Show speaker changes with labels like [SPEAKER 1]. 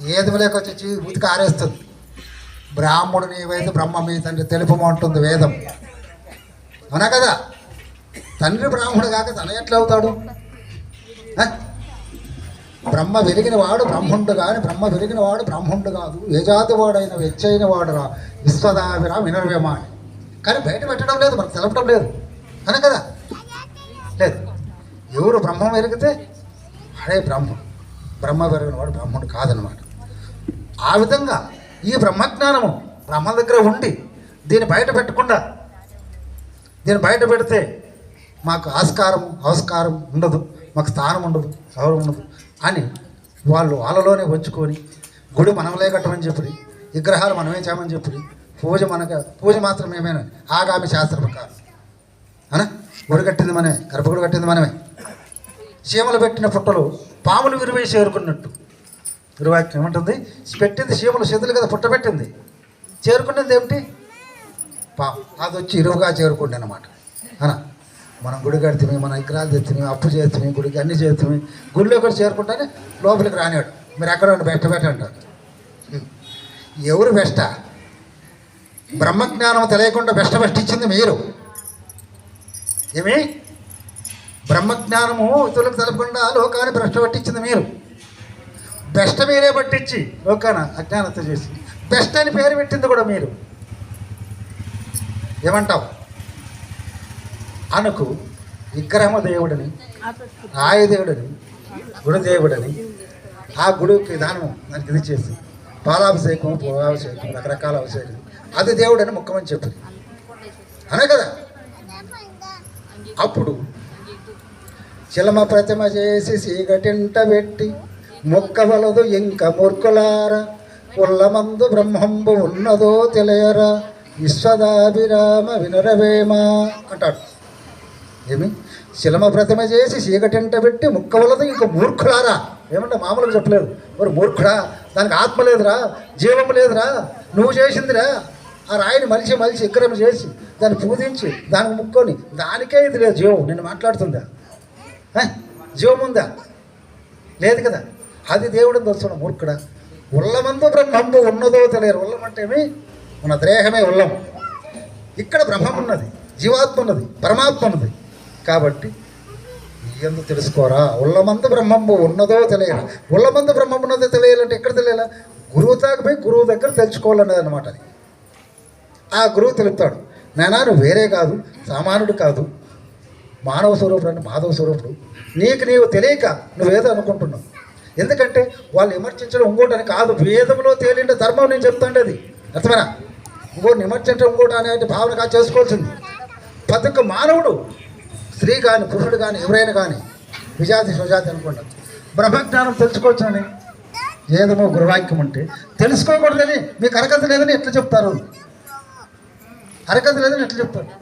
[SPEAKER 1] ఏదిలోకి వచ్చి ఉతికి ఆరేస్తుంది. బ్రాహ్మడు నీవైతే బ్రహ్మ మీ తండ్రి తెలుపమంటుంది వేదం. అవునా కదా? తండ్రి బ్రాహ్మడు కాక తన ఎట్లా అవుతాడు? బ్రహ్మ వెలిగిన వాడు బ్రహ్మణుడు కాని బ్రహ్మ వెలిగిన వాడు బ్రహ్మణుడు కాదు. ఏ జాతి వాడైన వెచ్చైన వాడు రా విశ్వదావిరా వినర్వేమా అని కానీ బయట పెట్టడం లేదు మనకు తెలపడం లేదు. అనే కదా? లేదు. ఎవరు బ్రహ్మం వెలిగితే అడే బ్రహ్మం. బ్రహ్మ పెరగని వాడు బ్రహ్మడు కాదనమాట ఆ విధంగా ఈ బ్రహ్మజ్ఞానము బ్రహ్మ దగ్గర ఉండి దీన్ని బయట పెట్టకుండా దీన్ని బయట పెడితే మాకు ఆస్కారం అవస్కారం ఉండదు మాకు స్థానం ఉండదు గౌరవం ఉండదు అని వాళ్ళు వాళ్ళలోనే ఉంచుకొని గుడి మనమలే కట్టమని చెప్పి విగ్రహాలు మనమే చేయమని చెప్పి పూజ మనకు పూజ మాత్రం ఏమైనా ఆగామి శాస్త్ర ప్రకారం. అనా? గుడి కట్టింది మనమే గర్భగుడి కట్టింది మనమే. చీమలు పెట్టిన పుట్టలు పాములు విరివేసి చేరుకున్నట్టు గురువాక్యం ఏమంటుంది? పెట్టింది చీమలు చెదులు కదా పుట్ట పెట్టింది. చేరుకున్నది ఏమిటి? పాము. అది వచ్చి ఇరువుగా చేరుకుంది అనమాట అనా? మనం గుడి కడితే మన విగ్రహాలు తెచ్చుని అప్పు చేస్తుంది గుడికి అన్ని చేస్తుంది గుడిలో కూడా చేరుకుంటానే లోపలికి రానివాడు. మీరు ఎక్కడ ఉండి బెట్ట బెట్ట అంటారు. ఎవరు బెస్ట బ్రహ్మజ్ఞానం తెలియకుండా బెష్ట బెస్ట్ ఇచ్చింది మీరు. ఏమి? బ్రహ్మజ్ఞానము ఇతరులకు తెలపకుండా లోకాన్ని భ్రష్ట పట్టించింది మీరు. బెస్ట్ మీరే పట్టించి లోకాన అజ్ఞానత చేసి. బెస్ట్ అని పేరు పెట్టింది కూడా మీరు. ఏమంటావు? అనుకు విగ్రహమ దేవుడని రాయదేవుడని గుణదేవుడని ఆ గుడికి దానం దానికి ఇది చేసి పాలాభిషేకం పూలాభిషేకం రకరకాల అభిషేకం. అది దేవుడని ముఖ్యమని చెప్పింది. అనే కదా? అప్పుడు శిలమ ప్రతిమ చేసి సీగటింట పెట్టి మొక్కవలదు ఇంక మూర్ఖులార. ఉల్లమందు బ్రహ్మంబు ఉన్నదో తెలియరా. విశ్వదాభిరామ వినరవేమ అంటాడు. ఏమి? శిలమ ప్రతిమ చేసి చీకటింట పెట్టి ముక్కవలదు ఇంక మూర్ఖులారా. ఏమంటే మామూలుగా చెప్పలేదు. మరి మూర్ఖుడా దానికి ఆత్మ లేదురా జీవం లేదురా. నువ్వు చేసిందిరా. ఆ రాయిని మలిచి మలిచి విగ్రహం చేసి దాన్ని పూజించి దానికి ముక్కొని దానికే ఇది లేదు జీవం. నేను మాట్లాడుతుందా? జీవం ఉందా? లేదు కదా. అది దేవుడిని తెలుసున్న మూర్ఖుడా. ఉల్లమందు బ్రహ్మంబు ఉన్నదో తెలియరు ఉల్లం అంటే మన దేహమే ఉల్లం. ఇక్కడ బ్రహ్మం ఉన్నది జీవాత్మ ఉన్నది పరమాత్మ ఉన్నది. కాబట్టి ఎందు తెలుసుకోరా? ఉల్లమందు బ్రహ్మంబు ఉన్నదో తెలియరా ఉల్లమందు బ్రహ్మం ఉన్నదో తెలియాలంటే ఎక్కడ తెలియాలా? గురువు తాకపోయి గురువు దగ్గర తెలుసుకోవాలన్నది అనమాట ఆ గురువు తెలుపుతాడు నానా నువ్వు వేరే కాదు సామానుడు కాదు మానవ స్వరూపుడు అంటే మాధవ స్వరూపుడు. నీకు నీవు తెలియక నువ్వేదో అనుకుంటున్నావు. ఎందుకంటే వాళ్ళు విమర్శించడం ఇంకోటని కాదు. వేదంలో తేలిండే ధర్మం నేను చెప్తాండేది అర్థమేనా? ఇంకోటి విమర్శించడం ఇంకోటి అనే భావన కాదు చేసుకోవాల్సింది. ప్రతి ఒక్క మానవుడు స్త్రీ కానీ పురుషుడు కానీ ఎవరైనా కానీ విజాతి సుజాతి అనుకుంటాం. బ్రహ్మజ్ఞానం తెలుసుకోవచ్చని ఏదమో గురువాక్యం అంటే తెలుసుకోకూడదని మీకు అరగత లేదని ఎట్లా చెప్తారు? అరగత లేదని ఎట్లా చెప్తారు?